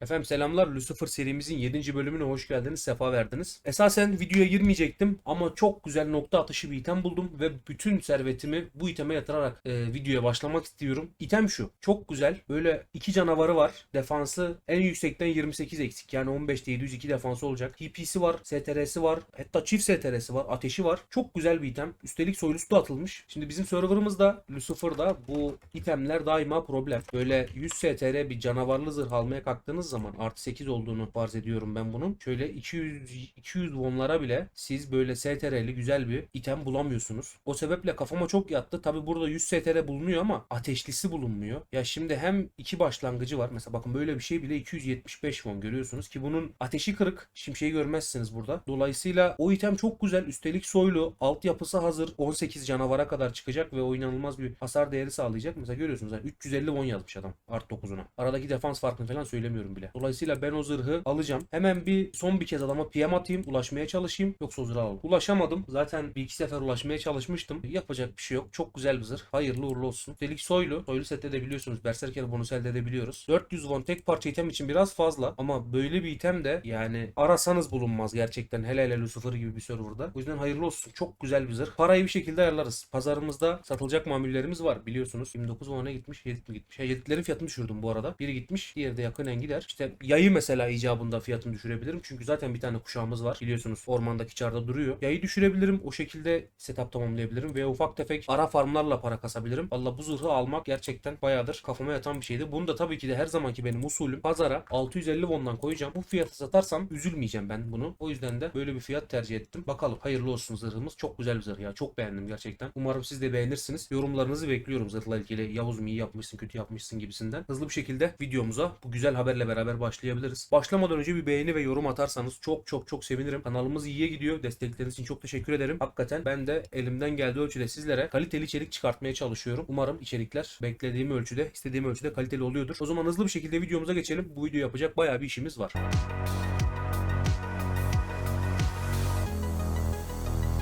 Efendim selamlar. Lucifer serimizin 7. bölümüne hoş geldiniz. Sefa verdiniz. Esasen videoya girmeyecektim ama çok güzel nokta atışı bir item buldum ve bütün servetimi bu iteme yatırarak e, videoya başlamak istiyorum. İtem şu. Çok güzel. Böyle iki canavarı var. Defansı en yüksekten 28 eksik. Yani 15'te 702 defansı olacak. TP'si var. STR'si var. Hatta çift STR'si var. Ateşi var. Çok güzel bir item. Üstelik soylusu da atılmış. Şimdi bizim serverımızda Lucifer'da bu itemler daima problem. Böyle 100 STR bir canavarlı zırh almaya kalktığınız zaman artı 8 olduğunu farz ediyorum ben bunun. Şöyle 200 200 wonlara bile siz böyle STR'li güzel bir item bulamıyorsunuz. O sebeple kafama çok yattı. Tabi burada 100 STR bulunuyor ama ateşlisi bulunmuyor. Ya şimdi hem iki başlangıcı var. Mesela bakın böyle bir şey bile 275 won görüyorsunuz ki bunun ateşi kırık. Şimşeği görmezsiniz burada. Dolayısıyla o item çok güzel. Üstelik soylu. Altyapısı hazır. 18 canavara kadar çıkacak ve o inanılmaz bir hasar değeri sağlayacak. Mesela görüyorsunuz yani 350 won yazmış adam art 9'una. Aradaki defans farkını falan söylemiyorum bile. Dolayısıyla ben o zırhı alacağım. Hemen bir son bir kez adama PM atayım. Ulaşmaya çalışayım. Yoksa o zırhı alalım. Ulaşamadım. Zaten bir iki sefer ulaşmaya çalışmıştım. Yapacak bir şey yok. Çok güzel bir zırh. Hayırlı uğurlu olsun. Üstelik soylu. Soylu sette de biliyorsunuz. Berserker bonus elde edebiliyoruz. 400 won tek parça item için biraz fazla. Ama böyle bir item de yani arasanız bulunmaz gerçekten. Hele hele Lucifer gibi bir serverda. O yüzden hayırlı olsun. Çok güzel bir zırh. Parayı bir şekilde ayarlarız. Pazarımızda satılacak mamullerimiz var. Biliyorsunuz. 29 won'a gitmiş. Yedit mi gitmiş? Ya yeditlerin fiyatını düşürdüm bu arada. Biri gitmiş. Diğeri de yakinen gider. İşte yayı mesela icabında fiyatını düşürebilirim. Çünkü zaten bir tane kuşağımız var. Biliyorsunuz ormandaki çarda duruyor. Yayı düşürebilirim. O şekilde setup tamamlayabilirim. Ve ufak tefek ara farmlarla para kasabilirim. Valla bu zırhı almak gerçekten bayağıdır kafama yatan bir şeydi. Bunu da tabii ki de her zamanki benim usulüm pazara 650 won'dan koyacağım. Bu fiyatı satarsam üzülmeyeceğim ben bunu. O yüzden de böyle bir fiyat tercih ettim. Bakalım hayırlı olsun zırhımız. Çok güzel bir zırh ya. Çok beğendim gerçekten. Umarım siz de beğenirsiniz. Yorumlarınızı bekliyorum zırhla ilgili. Yavuz mu iyi yapmışsın, kötü yapmışsın gibisinden. Hızlı bir şekilde videomuza bu güzel haberle beraber başlayabiliriz. Başlamadan önce bir beğeni ve yorum atarsanız çok çok çok sevinirim. Kanalımız iyiye gidiyor. Destekleriniz için çok teşekkür ederim. Hakikaten ben de elimden geldiği ölçüde sizlere kaliteli içerik çıkartmaya çalışıyorum. Umarım içerikler beklediğim ölçüde, istediğim ölçüde kaliteli oluyordur. O zaman hızlı bir şekilde videomuza geçelim. Bu video yapacak bayağı bir işimiz var.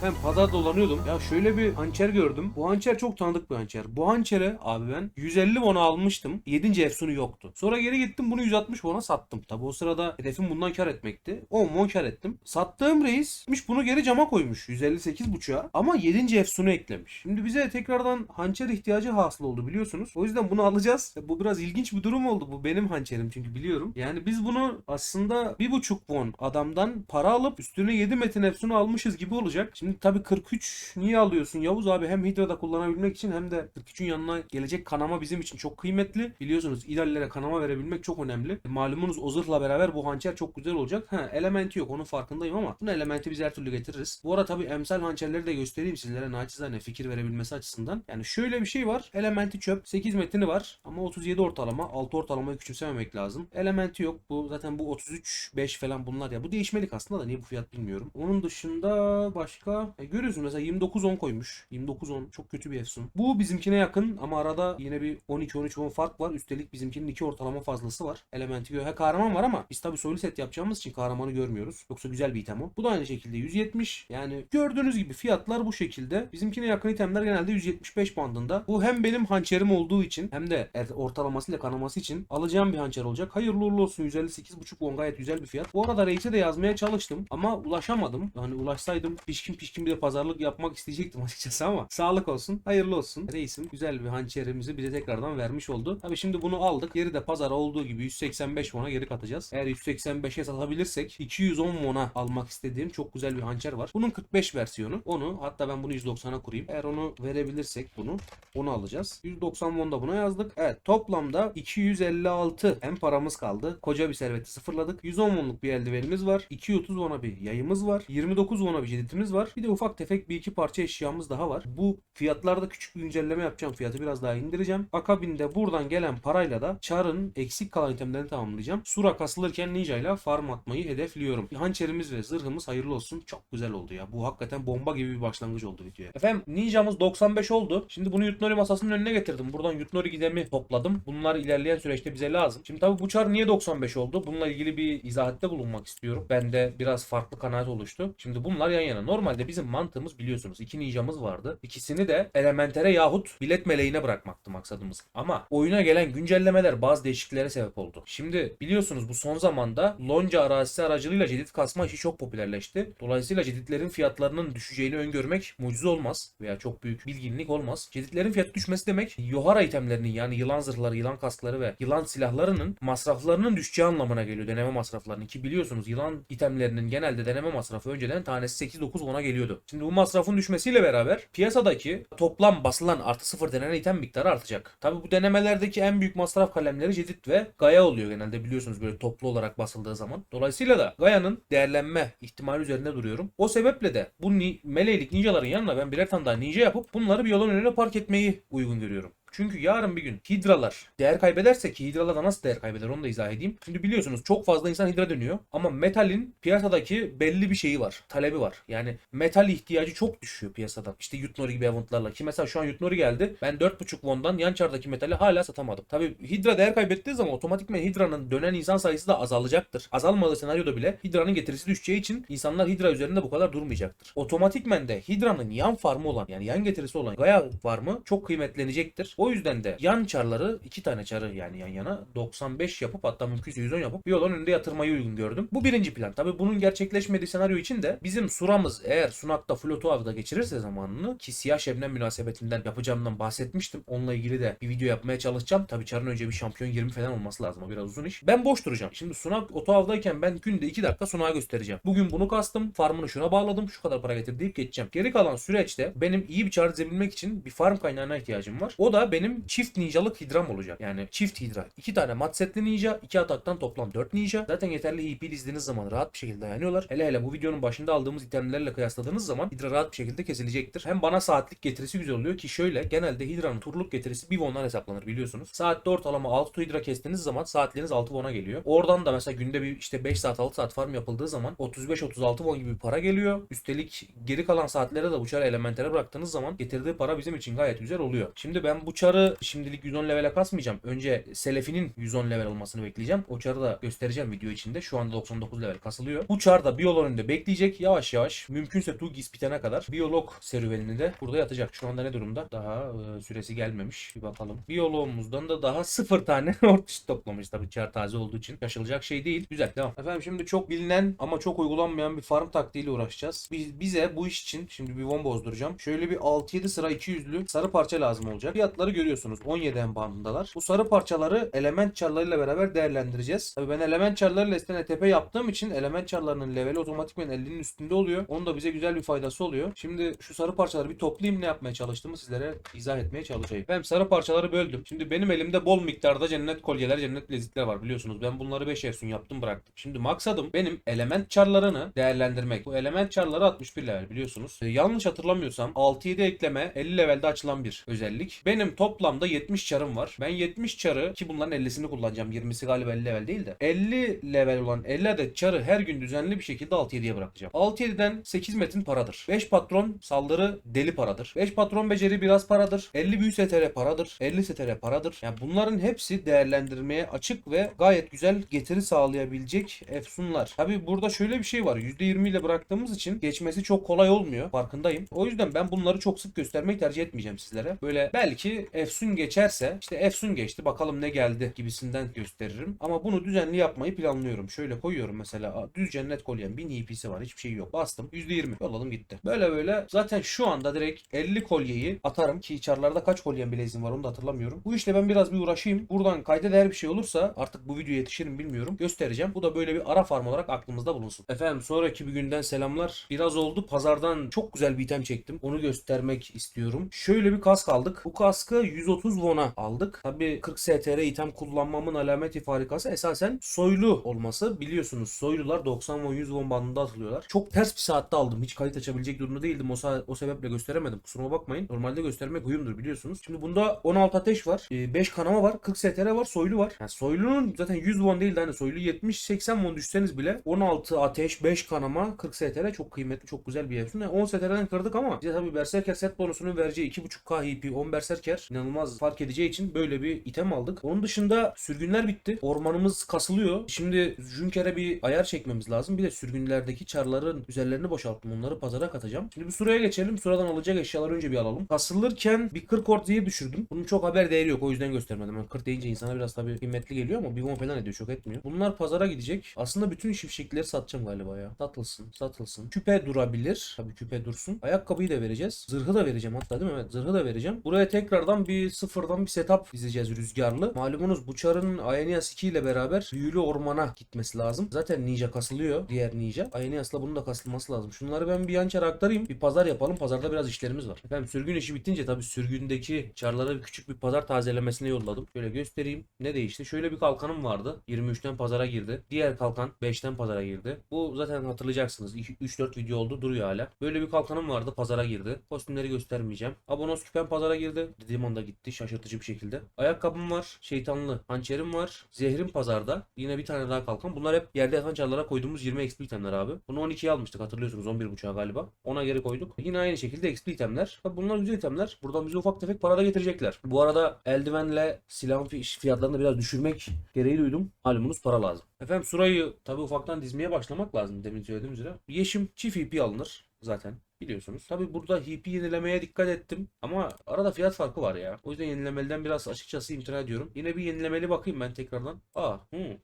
Ben pazar dolanıyordum. Ya şöyle bir hançer gördüm. Bu hançer çok tanıdık bir hançer. Bu hançere abi ben 150 won'a almıştım. 7. efsunu yoktu. Sonra geri gittim bunu 160 won'a sattım. Tabi o sırada hedefim bundan kar etmekti. 10 won kar ettim. Sattığım reis bunu geri cama koymuş. 158 buçuğa. Ama 7. efsunu eklemiş. Şimdi bize tekrardan hançer ihtiyacı hasıl oldu biliyorsunuz. O yüzden bunu alacağız. Bu biraz ilginç bir durum oldu. Bu benim hançerim çünkü biliyorum. Yani biz bunu aslında 1.5 won adamdan para alıp üstüne 7 metin efsunu almışız gibi olacak. Şimdi tabii 43 niye alıyorsun Yavuz abi? Hem Hidra'da kullanabilmek için hem de 43'ün yanına gelecek kanama bizim için çok kıymetli. Biliyorsunuz ilallere kanama verebilmek çok önemli. Malumunuz o zırhla beraber bu hançer çok güzel olacak. Ha elementi yok onun farkındayım ama bunu elementi biz her türlü getiririz. Bu ara tabii emsal hançerleri de göstereyim sizlere naçizane fikir verebilmesi açısından. Yani şöyle bir şey var. Elementi çöp. 8 metini var ama 37 ortalama. 6 ortalamayı küçümsememek lazım. Elementi yok. Bu zaten bu 33 5 falan bunlar ya. Bu değişmelik aslında da niye bu fiyat bilmiyorum. Onun dışında başka e, görüyorsun mesela 29-10 koymuş. 29-10 çok kötü bir efsun. Bu bizimkine yakın ama arada yine bir 12-13 fark var. Üstelik bizimkinin 2 ortalama fazlası var. Elementi göğe kahraman var ama biz tabii soylu set yapacağımız için kahramanı görmüyoruz. Yoksa güzel bir item o. Bu da aynı şekilde 170. Yani gördüğünüz gibi fiyatlar bu şekilde. Bizimkine yakın itemler genelde 175 bandında. Bu hem benim hançerim olduğu için hem de er- ortalamasıyla kanaması için alacağım bir hançer olacak. Hayırlı uğurlu olsun 158.5 won gayet güzel bir fiyat. Bu arada Reis'e de yazmaya çalıştım ama ulaşamadım. Yani ulaşsaydım pişkin pişkin bir de pazarlık yapmak isteyecektim açıkçası ama sağlık olsun. Hayırlı olsun. Reisim güzel bir hançerimizi bize tekrardan vermiş oldu. Tabii şimdi bunu aldık. Geri de pazara olduğu gibi 185 won'a geri katacağız. Eğer 185'e satabilirsek 210 won'a almak istediğim çok güzel bir hançer var. Bunun 45 versiyonu. Onu hatta ben bunu 190'a kurayım. Eğer onu verebilirsek bunu onu alacağız. 190 won da buna yazdık. Evet toplamda 256 hem paramız kaldı. Koca bir serveti sıfırladık. 110 wonluk bir eldivenimiz var. 230 won'a bir yayımız var. 29 won'a bir jeditimiz var. Bir de ufak tefek bir iki parça eşyamız daha var. Bu fiyatlarda küçük bir güncelleme yapacağım. Fiyatı biraz daha indireceğim. Akabinde buradan gelen parayla da Char'ın eksik kalan itemlerini tamamlayacağım. Sura kasılırken Ninja ile farm atmayı hedefliyorum. Hançerimiz ve zırhımız hayırlı olsun. Çok güzel oldu ya. Bu hakikaten bomba gibi bir başlangıç oldu videoya. Efendim Ninja'mız 95 oldu. Şimdi bunu Yutnori masasının önüne getirdim. Buradan Yutnori gidemi topladım. Bunlar ilerleyen süreçte bize lazım. Şimdi tabii bu Char niye 95 oldu? Bununla ilgili bir izahatte bulunmak istiyorum. Bende biraz farklı kanaat oluştu. Şimdi bunlar yan yana. Normalde Bizim mantığımız biliyorsunuz iki ninjamız vardı. İkisini de elementere yahut bilet meleğine bırakmaktı maksadımız. Ama oyuna gelen güncellemeler bazı değişikliklere sebep oldu. Şimdi biliyorsunuz bu son zamanda lonca arazisi aracılığıyla cedit kasma işi çok popülerleşti. Dolayısıyla ceditlerin fiyatlarının düşeceğini öngörmek mucize olmaz veya çok büyük bilginlik olmaz. Ceditlerin fiyatı düşmesi demek Yohara itemlerinin yani yılan zırhları, yılan kaskları ve yılan silahlarının masraflarının düşeceği anlamına geliyor. Deneme masraflarının ki biliyorsunuz yılan itemlerinin genelde deneme masrafı önceden tanesi 8-9 ona geliyordu. Şimdi bu masrafın düşmesiyle beraber piyasadaki toplam basılan artı sıfır denenen item miktarı artacak. Tabi bu denemelerdeki en büyük masraf kalemleri Cedit ve Gaia oluyor genelde biliyorsunuz böyle toplu olarak basıldığı zaman. Dolayısıyla da Gaia'nın değerlenme ihtimali üzerinde duruyorum. O sebeple de bu ni- meleylik ninjaların yanına ben birer tane daha ninja yapıp bunları bir yolun önüne park etmeyi uygun görüyorum. Çünkü yarın bir gün hidralar değer kaybederse ki hidralar da nasıl değer kaybeder onu da izah edeyim. Şimdi biliyorsunuz çok fazla insan hidra dönüyor ama metalin piyasadaki belli bir şeyi var. Talebi var. Yani metal ihtiyacı çok düşüyor piyasada. İşte Yutnori gibi eventlarla ki mesela şu an Yutnori geldi. Ben 4.5 won'dan yan çardaki metali hala satamadım. Tabi hidra değer kaybettiği zaman otomatikman hidranın dönen insan sayısı da azalacaktır. Azalmadığı senaryoda bile hidranın getirisi düşeceği için insanlar hidra üzerinde bu kadar durmayacaktır. Otomatikmen de hidranın yan farmı olan yani yan getirisi olan Gaia farmı çok kıymetlenecektir. O yüzden de yan çarları iki tane çarı yani yan yana 95 yapıp hatta mümkünse 110 yapıp yolun önünde yatırmayı uygun gördüm. Bu birinci plan. Tabi bunun gerçekleşmediği senaryo için de bizim suramız eğer sunakta flotu avda geçirirse zamanını ki siyah şebnem münasebetinden yapacağımdan bahsetmiştim. Onunla ilgili de bir video yapmaya çalışacağım. Tabi çarın önce bir şampiyon 20 falan olması lazım. O biraz uzun iş. Ben boş duracağım. Şimdi sunak oto avdayken ben günde 2 dakika sunağa göstereceğim. Bugün bunu kastım. Farmını şuna bağladım. Şu kadar para getir deyip geçeceğim. Geri kalan süreçte benim iyi bir çar dizebilmek için bir farm kaynağına ihtiyacım var. O da benim çift ninjalık hidram olacak. Yani çift hidra. İki tane mat setli ninja. iki ataktan toplam 4 ninja. Zaten yeterli EP dizdiğiniz zaman rahat bir şekilde dayanıyorlar. Hele hele bu videonun başında aldığımız itemlerle kıyasladığınız zaman hidra rahat bir şekilde kesilecektir. Hem bana saatlik getirisi güzel oluyor ki şöyle genelde hidranın turluk getirisi bir won'dan hesaplanır biliyorsunuz. Saatte ortalama 6 hidra kestiğiniz zaman saatleriniz 6 won'a geliyor. Oradan da mesela günde bir işte 5 saat 6 saat farm yapıldığı zaman 35-36 won gibi bir para geliyor. Üstelik geri kalan saatlere de bu çarı elementere bıraktığınız zaman getirdiği para bizim için gayet güzel oluyor. Şimdi ben bu çarı şimdilik 110 levele kasmayacağım. Önce Selefi'nin 110 level olmasını bekleyeceğim. O çarı da göstereceğim video içinde. Şu anda 99 level kasılıyor. Bu çar da biyolog önünde bekleyecek. Yavaş yavaş mümkünse Tugis bitene kadar biyolog serüvenini de burada yatacak. Şu anda ne durumda? Daha e, süresi gelmemiş. Bir bakalım. Biyoloğumuzdan da daha sıfır tane ortiş toplamış. Tabii çar taze olduğu için şaşılacak şey değil. Güzel devam. Efendim şimdi çok bilinen ama çok uygulanmayan bir farm taktiğiyle uğraşacağız. Biz, bize bu iş için şimdi bir won bozduracağım. Şöyle bir 6-7 sıra 200'lü sarı parça lazım olacak. Fiyatları görüyorsunuz. 17 en bandındalar. Bu sarı parçaları element çarlarıyla beraber değerlendireceğiz. Tabii ben element çarlarıyla isten ETP yaptığım için element çarlarının leveli otomatikman 50'nin üstünde oluyor. Onun da bize güzel bir faydası oluyor. Şimdi şu sarı parçaları bir toplayayım ne yapmaya çalıştığımı sizlere izah etmeye çalışayım. Ben sarı parçaları böldüm. Şimdi benim elimde bol miktarda cennet kolyeler, cennet bilezikler var biliyorsunuz. Ben bunları 5 efsun yaptım bıraktım. Şimdi maksadım benim element çarlarını değerlendirmek. Bu element çarları 61 level biliyorsunuz. Ee, yanlış hatırlamıyorsam 6-7 ekleme 50 levelde açılan bir özellik. Benim toplamda 70 çarım var. Ben 70 çarı ki bunların 50'sini kullanacağım. 20'si galiba 50 level değil de. 50 level olan 50 adet çarı her gün düzenli bir şekilde 6-7'ye bırakacağım. 6-7'den 8 metin paradır. 5 patron saldırı deli paradır. 5 patron beceri biraz paradır. 50 büyü STR paradır. 50 STR paradır. Yani bunların hepsi değerlendirmeye açık ve gayet güzel getiri sağlayabilecek efsunlar. Tabi burada şöyle bir şey var. %20 ile bıraktığımız için geçmesi çok kolay olmuyor. Farkındayım. O yüzden ben bunları çok sık göstermeyi tercih etmeyeceğim sizlere. Böyle belki efsun geçerse işte efsun geçti bakalım ne geldi gibisinden gösteririm. Ama bunu düzenli yapmayı planlıyorum. Şöyle koyuyorum mesela düz cennet kolyem 1000 EP'si var hiçbir şey yok. Bastım %20 yolladım gitti. Böyle böyle zaten şu anda direkt 50 kolyeyi atarım ki çarlarda kaç kolyem bileziğim var onu da hatırlamıyorum. Bu işle ben biraz bir uğraşayım. Buradan kayda değer bir şey olursa artık bu videoya yetişirim bilmiyorum. Göstereceğim. Bu da böyle bir ara farm olarak aklımızda bulunsun. Efendim sonraki bir günden selamlar. Biraz oldu pazardan çok güzel bir item çektim. Onu göstermek istiyorum. Şöyle bir kask aldık. Bu kaskı 130 won'a aldık. Tabi 40 STR item kullanmamın alameti farikası esasen soylu olması. Biliyorsunuz soylular 90 won 100 won bandında atılıyorlar. Çok ters bir saatte aldım. Hiç kayıt açabilecek durumda değildim. O, o sebeple gösteremedim. Kusuruma bakmayın. Normalde göstermek huyumdur biliyorsunuz. Şimdi bunda 16 ateş var. 5 kanama var. 40 STR var. Soylu var. Yani soylunun zaten 100 won değil de hani soylu 70-80 won düşseniz bile 16 ateş 5 kanama 40 STR çok kıymetli çok güzel bir. Yani 10 STR'den kırdık ama bize tabii Berserker set bonusunun vereceği 2.5k HP 10 Berserker inanılmaz fark edeceği için böyle bir item aldık. Onun dışında sürgünler bitti. Ormanımız kasılıyor. Şimdi Junker'e bir ayar çekmemiz lazım. Bir de sürgünlerdeki çarların üzerlerini boşalttım. Onları pazara katacağım. Şimdi bir suraya geçelim. Suradan alacak eşyaları önce bir alalım. Kasılırken bir 40 ort zehir düşürdüm. Bunun çok haber değeri yok. O yüzden göstermedim. Yani 40 deyince insana biraz tabii kıymetli geliyor ama bir won falan ediyor. Çok etmiyor. Bunlar pazara gidecek. Aslında bütün şimşekleri satacağım galiba ya. Satılsın. Satılsın. Küpe durabilir. Tabii küpe dursun. Ayakkabıyı da vereceğiz. Zırhı da vereceğim hatta değil mi? Evet zırhı da vereceğim. Buraya tekrardan bir sıfırdan bir setup dizeceğiz rüzgarlı. Malumunuz bu çarın Aeneas 2 ile beraber büyülü ormana gitmesi lazım. Zaten ninja kasılıyor. Diğer ninja. Aeneas'la bunun da kasılması lazım. Şunları ben bir yan çara aktarayım. Bir pazar yapalım. Pazarda biraz işlerimiz var. Efendim sürgün işi bitince tabii sürgündeki çarlara bir küçük bir pazar tazelemesine yolladım. Şöyle göstereyim. Ne değişti? Şöyle bir kalkanım vardı. 23'ten pazara girdi. Diğer kalkan 5'ten pazara girdi. Bu zaten hatırlayacaksınız. 3-4 video oldu duruyor hala. Böyle bir kalkanım vardı pazara girdi. Kostümleri göstermeyeceğim. Abonos küpem pazara girdi. Dediğim anda gitti şaşırtıcı bir şekilde. Ayakkabım var. Şeytanlı. Hançerim var. Zehrim pazarda. Yine bir tane daha kalkan. Bunlar hep yerde yatan çarlara koyduğumuz 20 XP itemler abi. Bunu 12'ye almıştık hatırlıyorsunuz 11.5'a galiba. Ona geri koyduk. Yine aynı şekilde XP itemler. Bunlar güzel itemler. Buradan bize ufak tefek para da getirecekler. Bu arada eldivenle silahın fi- fiyatlarını biraz düşürmek gereği duydum. Malumunuz para lazım. Efendim Sura'yı tabi ufaktan dizmeye başlamak lazım demin söylediğim üzere. Yeşim çift EP alınır zaten. Biliyorsunuz. Tabi burada HP yenilemeye dikkat ettim. Ama arada fiyat farkı var ya. O yüzden yenilemeliden biraz açıkçası imtina ediyorum. Yine bir yenilemeli bakayım ben tekrardan. Aa, hı.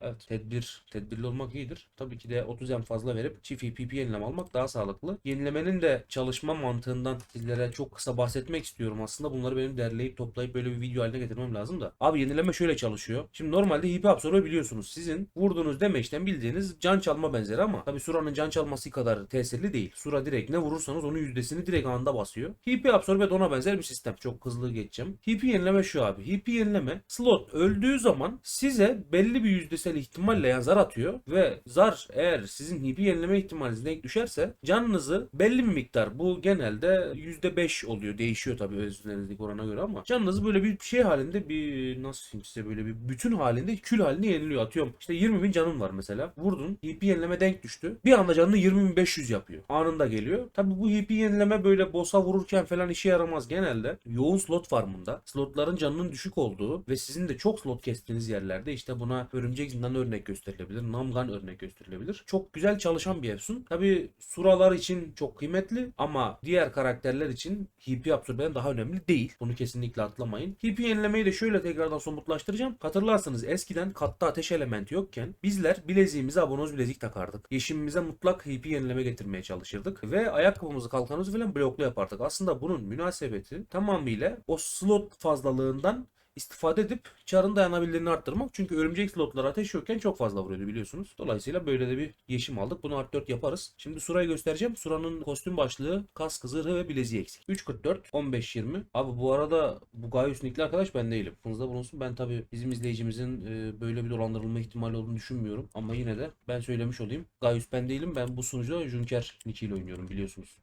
Evet, tedbir, tedbirli olmak iyidir. Tabii ki de 30 en fazla verip çift EPP yenileme almak daha sağlıklı. Yenilemenin de çalışma mantığından sizlere çok kısa bahsetmek istiyorum aslında. Bunları benim derleyip toplayıp böyle bir video haline getirmem lazım da. Abi yenileme şöyle çalışıyor. Şimdi normalde HP absorbe biliyorsunuz. Sizin vurduğunuz demeçten bildiğiniz can çalma benzeri ama tabii Sura'nın can çalması kadar tesirli değil. Sura direkt ne vurursanız onun yüzdesini direkt anında basıyor. HP absorbe de ona benzer bir sistem. Çok hızlı geçeceğim. HP yenileme şu abi. HP yenileme slot öldüğü zaman size belli bir yüzdesel ihtimalle yani zar atıyor ve zar eğer sizin HP yenileme ihtimaliniz denk düşerse canınızı belli bir miktar bu genelde %5 oluyor. Değişiyor tabii özünüzdeki orana göre ama canınızı böyle bir şey halinde bir nasıl size böyle bir bütün halinde kül halinde yeniliyor. Atıyorum işte 20 bin canın var mesela. Vurdun HP yenileme denk düştü. Bir anda canını 20.500 yapıyor. Anında geliyor. Tabii bu HP yenileme böyle boss'a vururken falan işe yaramaz genelde. Yoğun slot farmında slotların canının düşük olduğu ve sizin de çok slot kestiğiniz yerlerde işte buna örümcek zindanı örnek gösterilebilir. Namgan örnek gösterilebilir. Çok güzel çalışan bir efsun. Tabii suralar için çok kıymetli ama diğer karakterler için HP absorbeden daha önemli değil. Bunu kesinlikle atlamayın. HP yenilemeyi de şöyle tekrardan somutlaştıracağım. Hatırlarsanız eskiden katta ateş elementi yokken bizler bileziğimize abonoz bilezik takardık. Yeşimimize mutlak HP yenileme getirmeye çalışırdık ve ayakkabımızı kalkanımızı falan bloklu yapardık. Aslında bunun münasebeti tamamıyla o slot fazlalığından istifade edip çarın dayanabilirliğini arttırmak. Çünkü örümcek slotları ateş yokken çok fazla vuruyordu biliyorsunuz. Dolayısıyla böyle de bir yeşim aldık. Bunu art 4 yaparız. Şimdi Sura'yı göstereceğim. Sura'nın kostüm başlığı, kaskı, zırhı ve bileziği eksik. 3.44, 15.20. Abi bu arada bu Gaius nickli arkadaş ben değilim. Aklınızda bulunsun. Ben tabi bizim izleyicimizin e, böyle bir dolandırılma ihtimali olduğunu düşünmüyorum. Ama yine de ben söylemiş olayım. Gaius ben değilim. Ben bu sunucuda Junker nickiyle oynuyorum biliyorsunuz.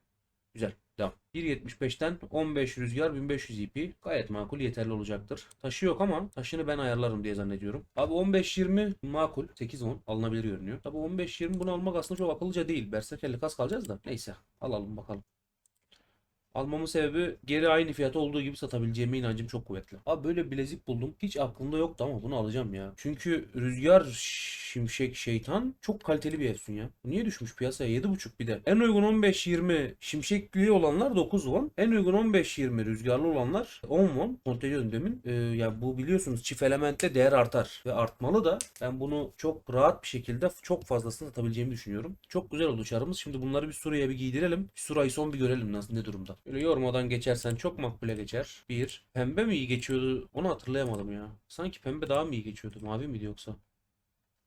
Güzel. Devam. 1.75'ten 15 rüzgar 1500 ip gayet makul yeterli olacaktır. Taşı yok ama taşını ben ayarlarım diye zannediyorum. Abi 15-20 makul. 8-10 alınabilir görünüyor. Tabi 15-20 bunu almak aslında çok akıllıca değil. Berserker'le kas kalacağız da. Neyse alalım bakalım. Almamın sebebi geri aynı fiyata olduğu gibi satabileceğime inancım çok kuvvetli. Abi böyle bilezik buldum. Hiç aklımda yoktu ama bunu alacağım ya. Çünkü rüzgar şimşek şeytan çok kaliteli bir efsun ya. Niye düşmüş piyasaya? 7.5 bir de. En uygun 15-20 şimşekli olanlar 9 won. En uygun 15-20 rüzgarlı olanlar 10 won. Kontrol ediyorum demin. Ee, ya bu biliyorsunuz çift elementte değer artar. Ve artmalı da ben bunu çok rahat bir şekilde çok fazlasını satabileceğimi düşünüyorum. Çok güzel oldu çarımız. Şimdi bunları bir Sura'ya bir giydirelim. Sura'yı son bir görelim nasıl ne durumda. Böyle yormadan geçersen çok makbule geçer. Bir. Pembe mi iyi geçiyordu? Onu hatırlayamadım ya. Sanki pembe daha mı iyi geçiyordu? Mavi miydi yoksa?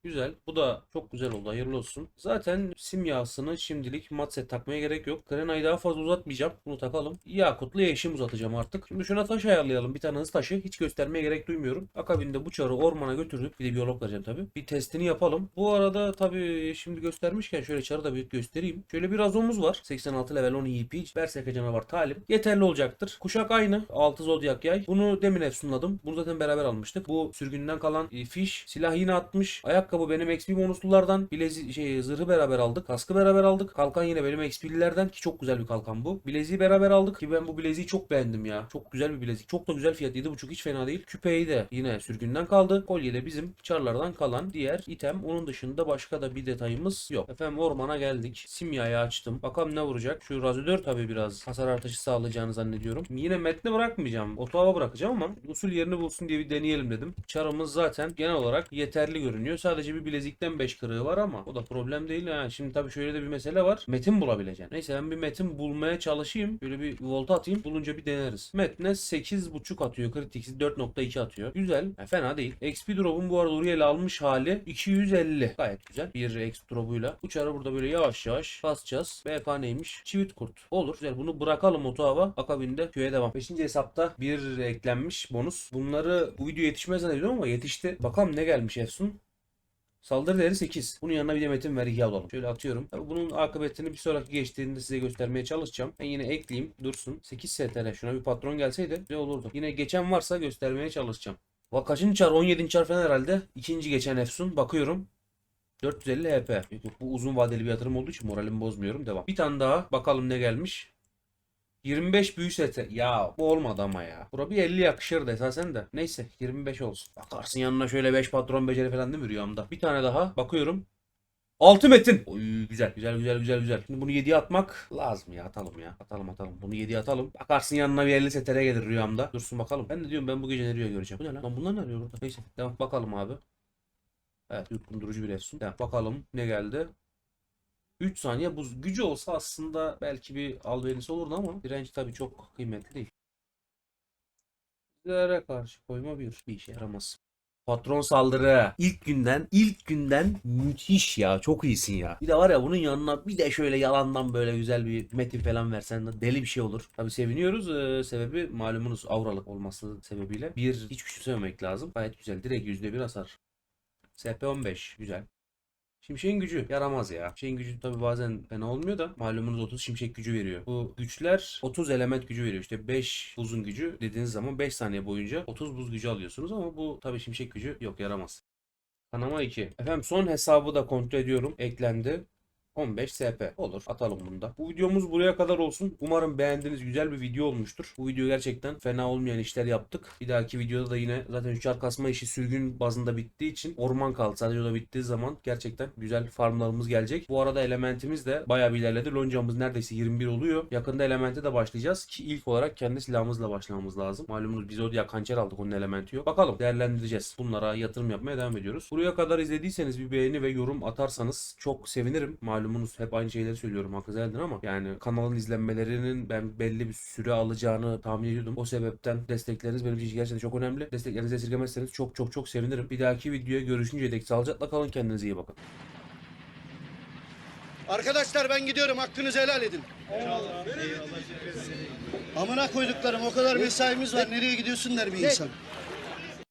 Güzel. Bu da çok güzel oldu. Hayırlı olsun. Zaten simyasını şimdilik mat set takmaya gerek yok. Krenayı daha fazla uzatmayacağım. Bunu takalım. Yakutlu yeşim uzatacağım artık. Şimdi şuna taş ayarlayalım. Bir tane hız taşı. Hiç göstermeye gerek duymuyorum. Akabinde bu çarı ormana götürdük. Bir de biyolog vereceğim tabi. Bir testini yapalım. Bu arada tabi şimdi göstermişken şöyle çarı da bir göstereyim. Şöyle bir razomuz var. 86 level 10 EP. Berserker canavar talim. Yeterli olacaktır. Kuşak aynı. 6 zodyak yay. Bunu demin efsunladım. Bunu zaten beraber almıştık. Bu sürgünden kalan e, fiş. Silah yine atmış. Ayakkabı Ayakkabı benim XP bonuslulardan. Bilezi şey zırhı beraber aldık. Kaskı beraber aldık. Kalkan yine benim XP'lilerden ki çok güzel bir kalkan bu. Bileziği beraber aldık ki ben bu bileziği çok beğendim ya. Çok güzel bir bilezik. Çok da güzel fiyat. 7.5 hiç fena değil. Küpeyi de yine sürgünden kaldı. Kolye de bizim çarlardan kalan diğer item. Onun dışında başka da bir detayımız yok. Efendim ormana geldik. Simyayı açtım. Bakalım ne vuracak. Şu razodör tabi biraz hasar artışı sağlayacağını zannediyorum. Yine metni bırakmayacağım. Otohava bırakacağım ama usul yerini bulsun diye bir deneyelim dedim. Çarımız zaten genel olarak yeterli görünüyor. Sadece bir bilezikten 5 kırığı var ama o da problem değil. Ha. Şimdi tabii şöyle de bir mesele var. Metin bulabileceksin. Neyse ben bir metin bulmaya çalışayım. Böyle bir volta atayım. Bulunca bir deneriz. Metne 8.5 atıyor. Kritiksiz 4.2 atıyor. Güzel. Ya, fena değil. XP drop'un bu arada Uriel'i almış hali 250. Gayet güzel. Bir XP drop'uyla. Uçarı burada böyle yavaş yavaş basacağız. BK neymiş? Çivit kurt. Olur. Güzel. Bunu bırakalım otohava. Akabinde köye devam. 5. hesapta bir eklenmiş bonus. Bunları bu video yetişmez zannediyorum ama yetişti. Bakalım ne gelmiş Efsun. Saldırı değeri 8. Bunun yanına bir de metin vergi alalım. Şöyle atıyorum. Tabii bunun akıbetini bir sonraki geçtiğinde size göstermeye çalışacağım. Ben yine ekleyeyim. Dursun. 8 STR. Şuna bir patron gelseydi ne olurdu. Yine geçen varsa göstermeye çalışacağım. Bak kaçıncı çar? 17. çar falan herhalde. İkinci geçen Efsun. Bakıyorum. 450 HP. Bu uzun vadeli bir yatırım olduğu için moralimi bozmuyorum. Devam. Bir tane daha. Bakalım ne gelmiş. 25 büyü seti. Ya bu olmadı ama ya. Bura bir 50 yakışırdı esasen de. Neyse 25 olsun. Bakarsın yanına şöyle 5 patron beceri falan değil mi rüyamda? Bir tane daha. Bakıyorum. 6 metin. Oy güzel güzel güzel güzel güzel. Şimdi bunu 7'ye atmak lazım ya atalım ya. Atalım atalım. Bunu 7'ye atalım. Bakarsın yanına bir 50 setere gelir rüyamda. Dursun bakalım. Ben de diyorum ben bu gece ne rüya göreceğim. Bu ne lan? Lan bunlar ne arıyor burada? Neyse devam bakalım abi. Evet yutkundurucu bir efsun. Devam. Bakalım ne geldi. 3 saniye buz gücü olsa aslında belki bir albenisi olurdu ama direnç tabii çok kıymetli değil. Zere karşı koyma bir, bir işe yaramaz. Patron saldırı. İlk günden, ilk günden müthiş ya. Çok iyisin ya. Bir de var ya bunun yanına bir de şöyle yalandan böyle güzel bir metin falan versen de deli bir şey olur. Tabii seviniyoruz. Ee, sebebi malumunuz avralık olması sebebiyle. Bir hiç küçümsememek lazım. Gayet güzel. Direkt %1 hasar. SP15 güzel. Şimşek'in gücü yaramaz ya. Şimşek'in gücü tabi bazen fena olmuyor da malumunuz 30 şimşek gücü veriyor. Bu güçler 30 element gücü veriyor. İşte 5 buzun gücü dediğiniz zaman 5 saniye boyunca 30 buz gücü alıyorsunuz ama bu tabi şimşek gücü yok yaramaz. Kanama 2. Efendim son hesabı da kontrol ediyorum. Eklendi. 15 SP. Olur. Atalım bunu da. Bu videomuz buraya kadar olsun. Umarım beğendiğiniz güzel bir video olmuştur. Bu video gerçekten fena olmayan işler yaptık. Bir dahaki videoda da yine zaten üçer kasma işi sürgün bazında bittiği için orman kaldı. Sadece o da bittiği zaman gerçekten güzel farmlarımız gelecek. Bu arada elementimiz de bayağı bir ilerledi. Loncamız neredeyse 21 oluyor. Yakında elemente de başlayacağız ki ilk olarak kendi silahımızla başlamamız lazım. Malumunuz biz Zodiac hançer aldık onun elementi yok. Bakalım değerlendireceğiz. Bunlara yatırım yapmaya devam ediyoruz. Buraya kadar izlediyseniz bir beğeni ve yorum atarsanız çok sevinirim. Malumunuz hep aynı şeyleri söylüyorum hakkınızı edin ama yani kanalın izlenmelerinin ben belli bir süre alacağını tahmin ediyordum. O sebepten destekleriniz benim için gerçekten çok önemli. Desteklerinizi esirgemezseniz çok çok çok sevinirim. Bir dahaki videoya görüşünceye dek sağlıcakla kalın kendinize iyi bakın. Arkadaşlar ben gidiyorum hakkınızı helal edin. Amına koyduklarım o kadar mesaimiz var nereye gidiyorsun der bir insan.